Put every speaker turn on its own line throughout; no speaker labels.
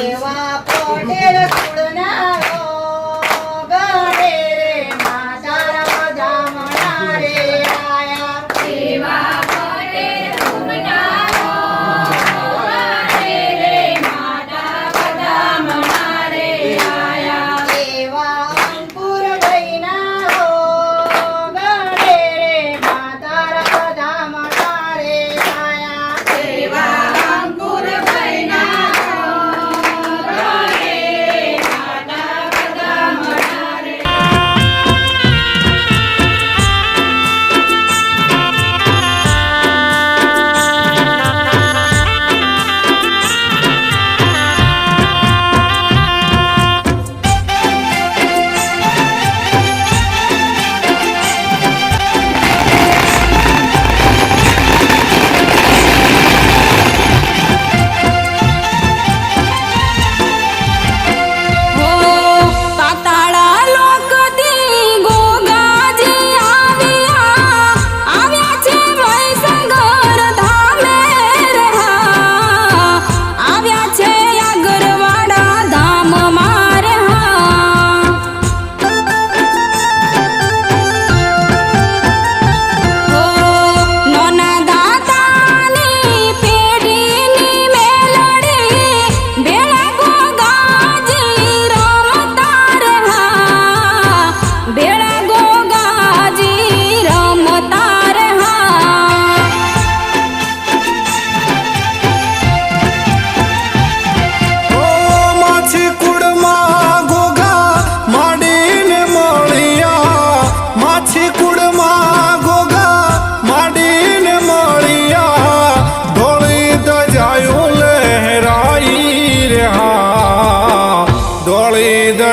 Eva por el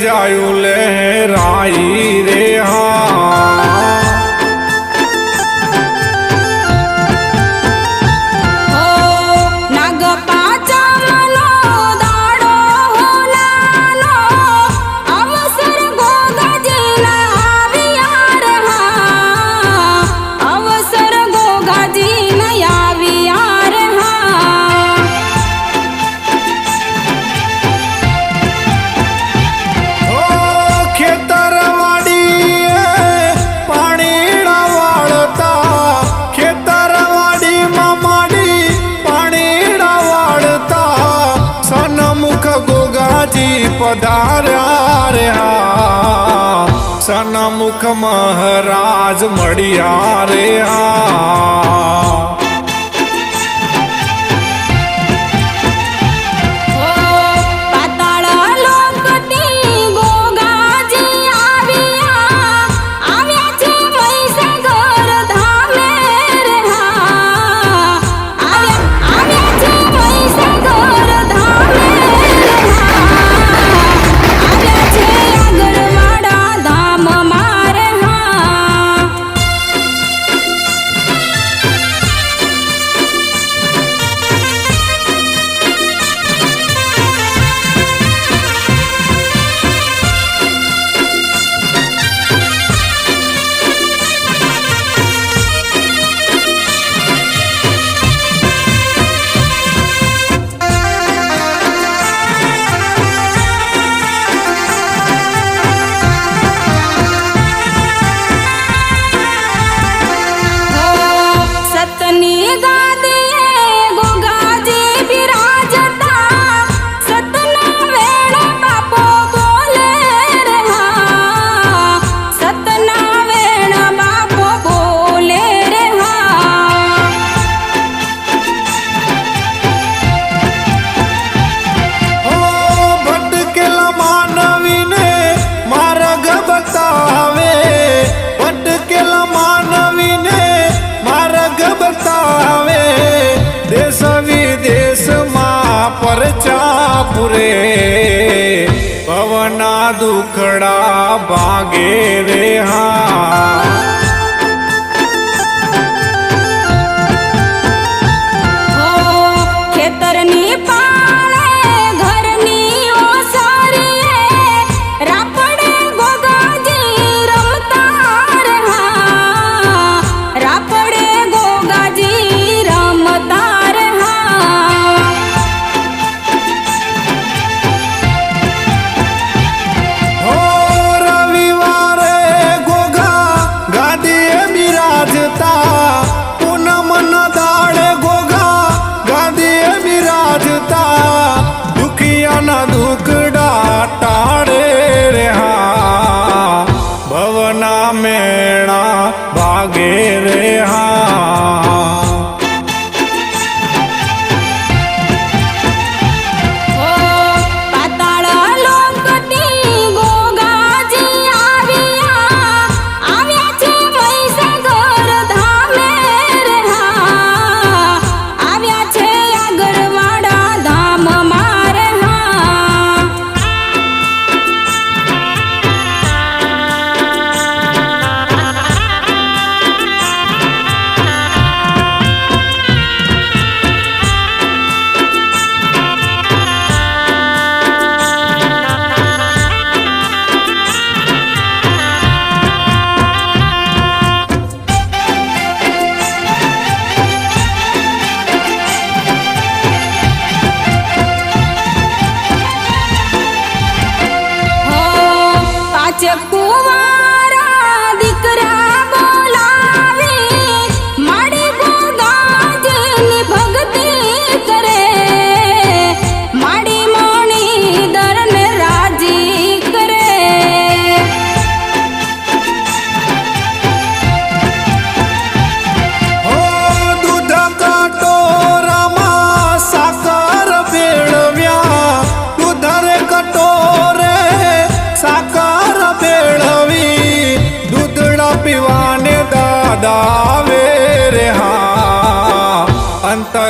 જ આવ્યું
લહેરાઈ રાક્ષસના મુખ મહારાજ મળ્યા રે
આ.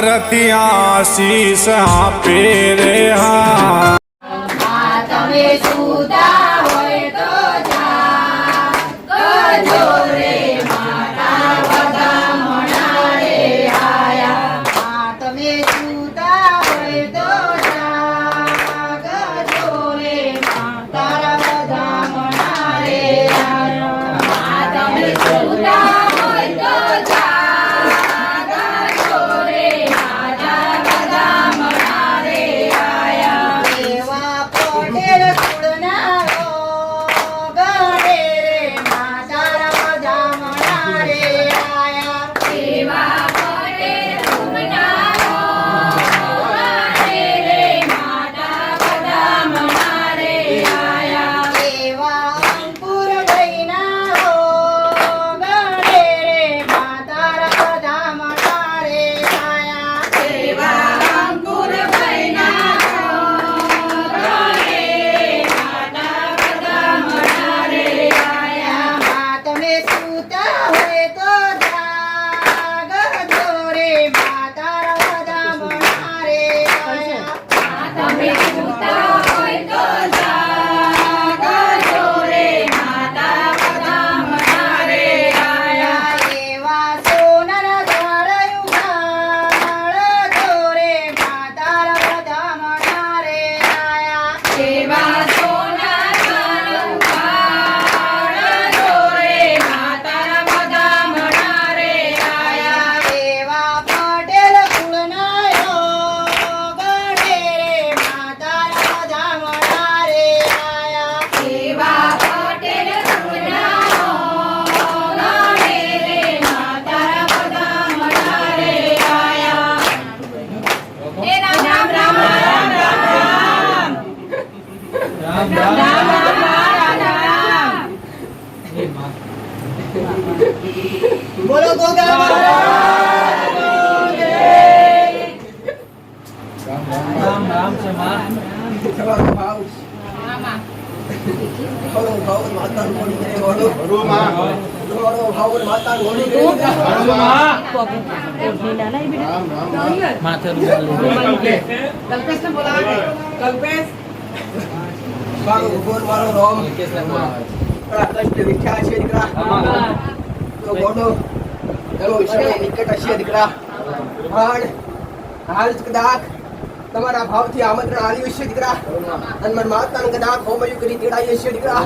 અંતરથી આશીષ આપે રે હા.
તમે સુતા
તમારો ભાવ માતાનું મોઢું કરે વડો. તમારો ભાવ માતાનું મોઢું કરે. મારો ભગવાન મારો રોમ કષ્ટ દીકરા તો ગોડો એનો વિષય હશે દીકરા પણ હાલ કદાચ તમારા ભાવથી આમંત્રણ આવ્યું છે, દીકરા. અને મારા માતાને કદાચ હોમયું કરી તેડાઈએ છે, દીકરા.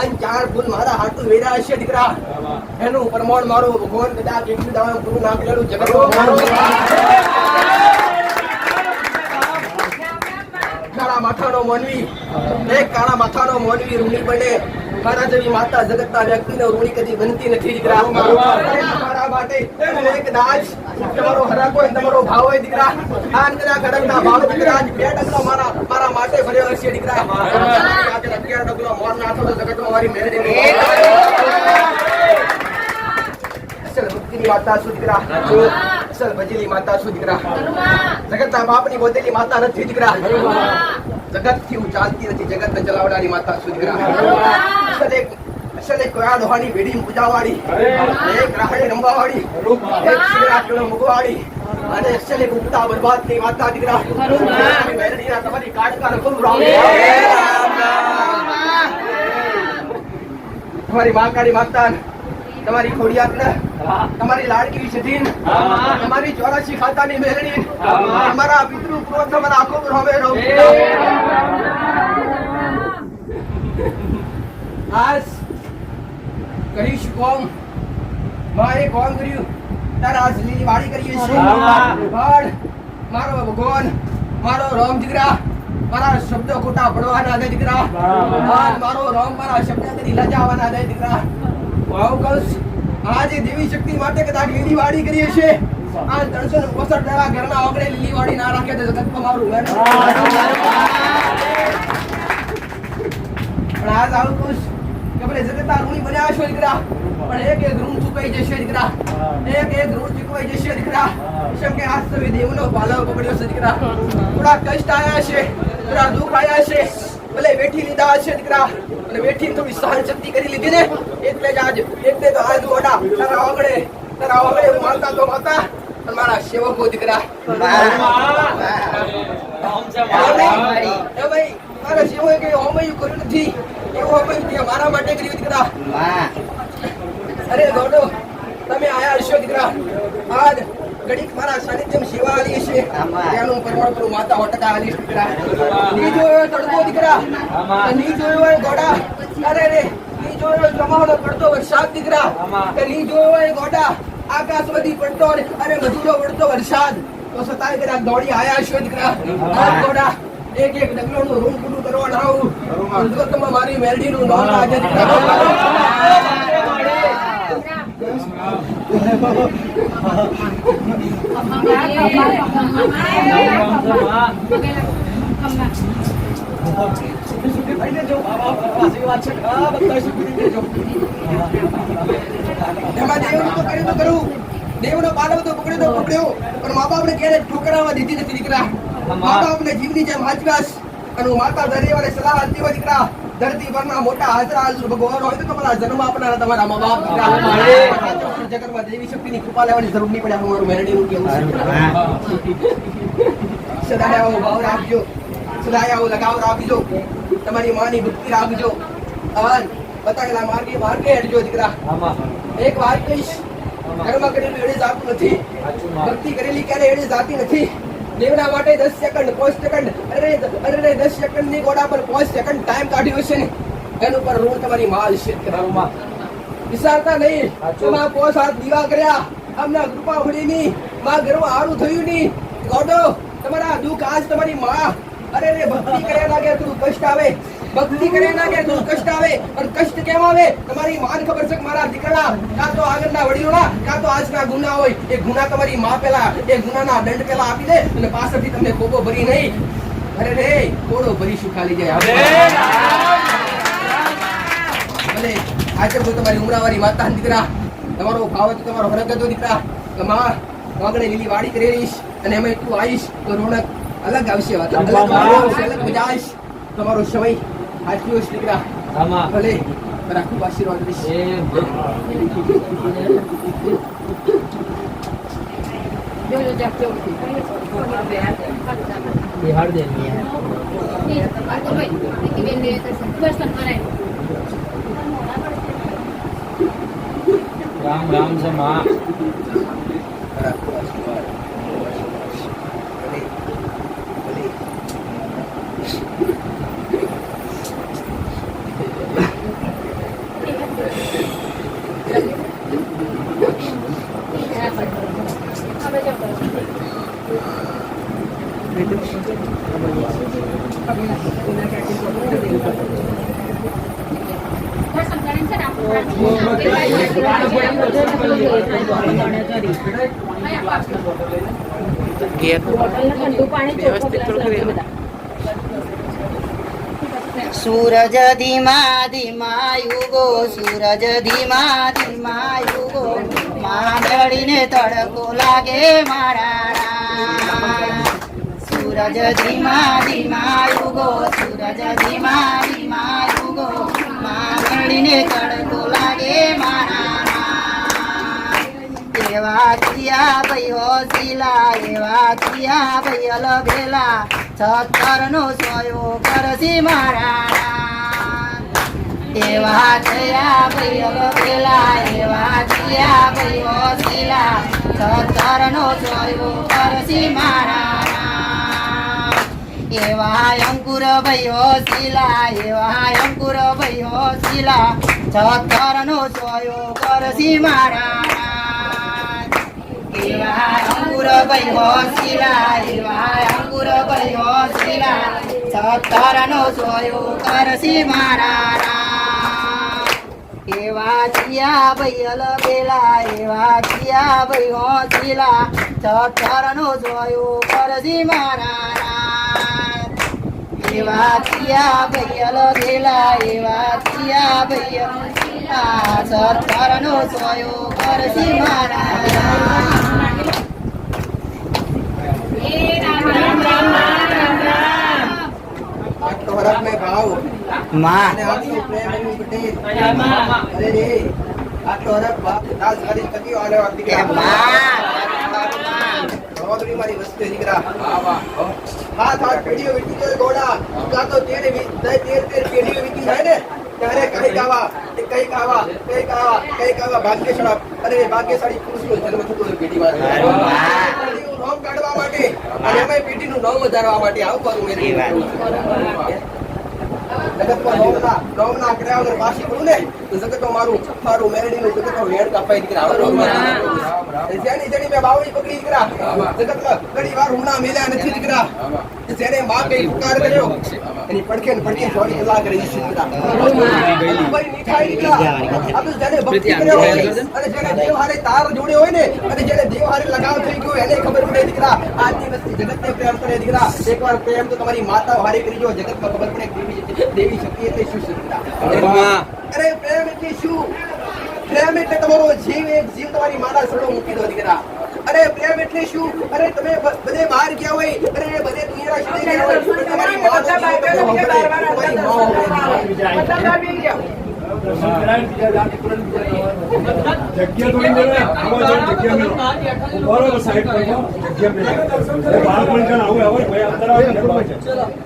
અને ચાર ફૂલ મારા હાથું વેરા છે, દીકરા. એનું પ્રમાણ મારો ભગવાન કદાચ એકલું દાવાનું પૂરું ના કરેલું જગત કાળા માથાનો મોનવી. એક કાળા માથાનો મોનવી ઋણી બને. મારા જેવી માતા જગતના વ્યક્તિને ઋણી કદી બનતી નથી દીકરા. તમારા માટે એક દાજ. તમારો હરાકો તમારો ભાવ હોય દીકરા. આ કદાચ ખડકના ભાવ દીકરા. બે ડગલો મારા મારા માટે ભર્યો હશે દીકરા. અગિયાર ડગલો મોર નાથો તો જગતમાં મારી મેળવી માતા શું દીકરા. અસલ ભજેલી માતા શું દીકરા. જગતના બાપની બોધેલી માતા નથી દીકરા. જગતથી હું ચાલતી નથી જગત ને ચલાવનારી માતા સુધીરા અસલ એક અસલ એક કોયા દોહાની વેડી પૂજાવાળી. એક રાહડે રંબાવાળી એક શિવરાત્રિનો મુગવાળી અને અસલ એક માતા દીકરા તમારી મેલડીના તમારી કાટકા રખું રામ. તમારી મહાકાળી માતા તમારી ખોડિયાત તમારી લાડકી સધીન તમારી ચોરાશી ખાતાની મેળણી તમારા પિતૃ પુરોહિત તમારા આખો પર હવે આજ કહીશ કોમ. મારે કોમ કર્યું. તારા આજ લીલી વાડી કરીએ છીએ. પણ મારો ભગવાન મારો રામ દીકરા મારા શબ્દો ખોટા પડવાના દે દીકરા. મારો રામ મારા શબ્દ કદી લજાવાના દે દીકરા. ભાવ કૌશ આજે દેવી શક્તિ માટે કદાચ લીલી વાડી કરીએ છીએ આ ત્રણસો ને પોસઠ ઘરના આંગણે લીલી વાડી ના રાખે તો જગત મારું. પણ આજ આવું કુશ કે ભલે જગતના ઋણી બન્યા છો દીકરા, પણ એક એક ઋણ ચૂકાઈ જશે દીકરા. એક એક ઋણ ચૂકવાઈ જશે દીકરા. કેમ કે આજ તમે દેવનો પાલવ પકડ્યો છે દીકરા. થોડા કષ્ટ આયા છે, થોડા દુઃખ આયા છે. ભલે વેઠી લીધા હશે દીકરા, અને વેઠી થોડી સહન શક્તિ કરી લીધી ને, એટલે જ આજ, એટલે તો આજ મોટા તારા ઓગળે તારા ઓગળે માતા તો માતા મારા સેવકો દીકરા
મારી.
સેવકે હોમયું કર્યું નથી. એવું હોમયું મારા માટે કર્યું દીકરા અરે ગોડો તમે આયા હશો દીકરા આજ ઘડીક મારા સાનિધ્યમ સેવા આલી છે ત્યાંનું પરમાણ કરું માતા હોટકા આલી દીકરા. ની જોયો તડકો દીકરા. ની જોયો હોય ગોડા અરે રે ની જોયો હોય કમાવાનો પડતો વરસાદ દીકરા. કે ની જોયો હોય ગોડા આકાશમાંથી પડતો અને અરે મધુરો પડતો વરસાદ. તો સતાય કર્યા દોડી આયા છો દીકરા. ગોડા એક એક ડગલોનું રૂમ પૂરું કરવા લાવું આવું જો નું નોન આજે દેવનું પાલવ તો પકડ્યો તો પકડ્યો પણ મા ક્યારે ઠોકરાવા દીધી નથી દીકરા મા બાપને જીવની જેમ હાચવાસ અને માતા દરિયાવાળે સલાહ આપતી હોય દીકરા ધરતી પરના મોટા હાજરા ભગવાન હોય તો તમારા જન્મ આપનારા તમારા મા બાપ. જગતમાં દેવી શક્તિની કૃપા લેવાની જરૂર નહીં પડે. મારું મેરડીનું કેવું છે. સદાય આવો ભાવ રાખજો. સદાય આવો લગાવ રાખજો. તમારી માની ભક્તિ રાખજો. અવાજ બતાવેલા માર્ગે માર્ગે હેડજો દીકરા. એક વાત કહીશ. કર્મ કરેલું એડે જાતું નથી. ભક્તિ કરેલી ક્યારે એડે જાતી નથી? દેવના માટે દસ સેકન્ડ પાંચ સેકન્ડ અરે અરે દસ સેકન્ડની ગોડા પર પાંચ સેકન્ડ ટાઈમ કાઢ્યો છે ને. એનું પર ઋણ તમારી માલ છે કરવામાં વિચારતા નહીં. તમારા પોસ હાથ દીવા કર્યા. અમને કૃપા મળી માં ગર્વ આરું થયું નહીં. ગોડો તમારા દુઃખ આજ તમારી માં. અરે રે ભક્તિ કર્યા લાગે તું કષ્ટ આવે. ભક્તિ કરે ના કે તું કષ્ટ આવે. પણ કષ્ટ કેમ આવે? તમારી માન ખબર છે મારા દીકરા કાં તો આગળના વડીલોના કાં તો આજના ગુના હોય. એ ગુના તમારી માં પેલા એ ગુનાના દંડ પેલા આપી દે અને પાછળથી તમને કોબો ભરી નહીં. અરે રે કોડો ભરી ખાલી જાય? ભલે. આજે હું તમારી ઉમરાવાળી માતા દીકરા તમારો ભાવ હતો તમારો હરક હતો દીકરા. કે માં વાગડે લીલી વાડી કરી રહીશ અને એમાં તું આવીશ તો રોનક અલગ આવશે વાત. અલગ અલગ મજા આવીશ. તમારો સમય જ દીકરા. ભલે મારા ખૂબ આશીર્વાદ દઈશ
રામ રામ છે માં
મારા ખૂબ આશીર્વાદ ભલે ભલે
સૂરજ ધીમા ધીમા યુગો સૂરજ ધીમા ધીમા યુગો માં મેળીને તડકો લાગે મારા સૂરજ ધીમા ધીમા યુગો સૂરજ ધીમા ધીમા યુગો માં મેળીને લાગે મારા. એવા કિયા ભાઈ હોશીલા એવા કિયા ભાઈ અલભેલા સત્તર નો સોયો કરશી મારા. એવા થયા ભાઈ અલભેલા, એવા કિયા ભાઈ હોશીલા સત્તર નો સોયો કરશી મારા. એવા અંકુર ભયો હોશીલા એવા અંકુર ભયો હોશીલા સત્તર નો જોયો કરસી મારા. એવા અંકુર ભયો હોશીલા એવા અંકુર ભયો હોશીલા સત્તર નો જોયો કરસી મારા. એવા ચિયા ભૈયલ અલબેલા એવા ચિયા ભાઈ હોશીલા સત્તર નો જોયો કરસી મારા. એવા ચિયા ભાઈ અલબેલા એવા થયા અલબેલા સત્તર નો સોયો કરસી મારા.
મેં. ભાવમાં આટલો પ્રેમ પટેલ. અરે રે. ભાવ દાસ કરી કદી આલે વાત દીકરા સોદરી મારી વસ્તુ દીકરા હાથ હાથ પેઢીઓ વીતી જાય ગોડા. કાં તો તેર તેર તેર પેઢીઓ વીતી જાય ને ત્યારે કઈ કાવા કઈ કાવા કઈ કાવા કઈ કાવા ભાગ્યશાળા અરે ભાગ્યશાળી પુરુષનો જન્મ થતો પેઢીમાં નામ કાઢવા માટે અને એમાંય પેઢીનું નામ વધારવા માટે આવું કરું જગતમાં નોમના નોમના કર્યા વગર પાછી કરું ને તો જગતમાં મારું મારું મેરડીનું જગતમાં વેણ કાપાઈ દીકરા. જેની જેની મેં બાવળી પકડી દીકરા જગતમાં ઘણી વાર હુમણા મેલ્યા નથી દીકરા. જેને માં કઈ પુકાર કર્યો એની પડખે ને પડખે ચોરી કલાક રહી છે દીકરા. ભાઈ મીઠાઈ દીકરા. આ તો જેને ભક્તિ કર્યો હોય અને જેને દેવ હારે તાર જોડ્યો હોય ને અને જેને દેવ હારે લગાવ થઈ ગયો એને ખબર પડે દીકરા. આજની જગત જગતને પ્રેમ કરે દીકરા. એકવાર પ્રેમ તો તમારી માતા હારે કરી જો જગતમાં ખબર પડે દેવી દેવી શક્તિ શું છે અરે પ્રેમ એટલે શું પ્રેમ એટલે તમારો જીવ એક જીવ તમારી માના સડો મૂકી દો દીકરા અરે પ્રેમ એટલે શું અરે તમે બધે બહાર ગયા હોય અરે બધે દુનિયા સુધી ગયા હોય તમારી મા તો. તમારી મા
આવી ગયા જગ્યા બરોબર સાઈડ જગ્યા મળે એ આવું આવે ભાઈ અંદર આવે.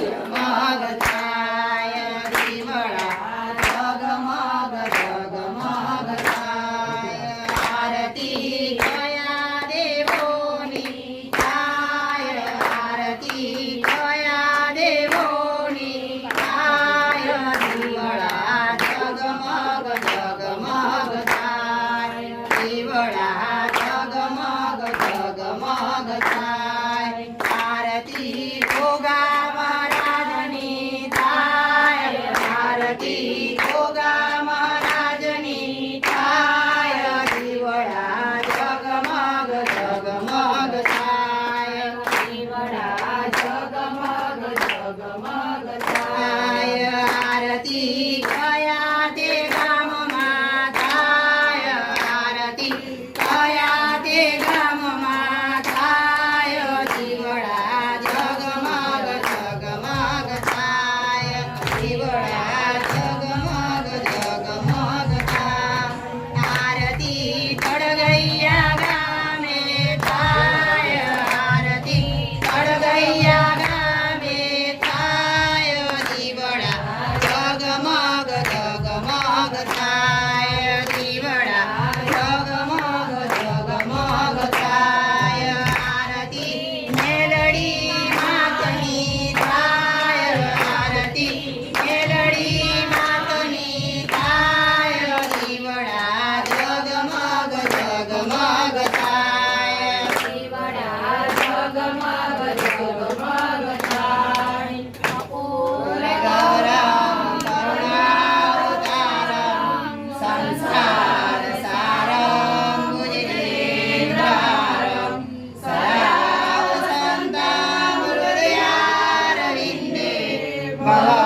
满了。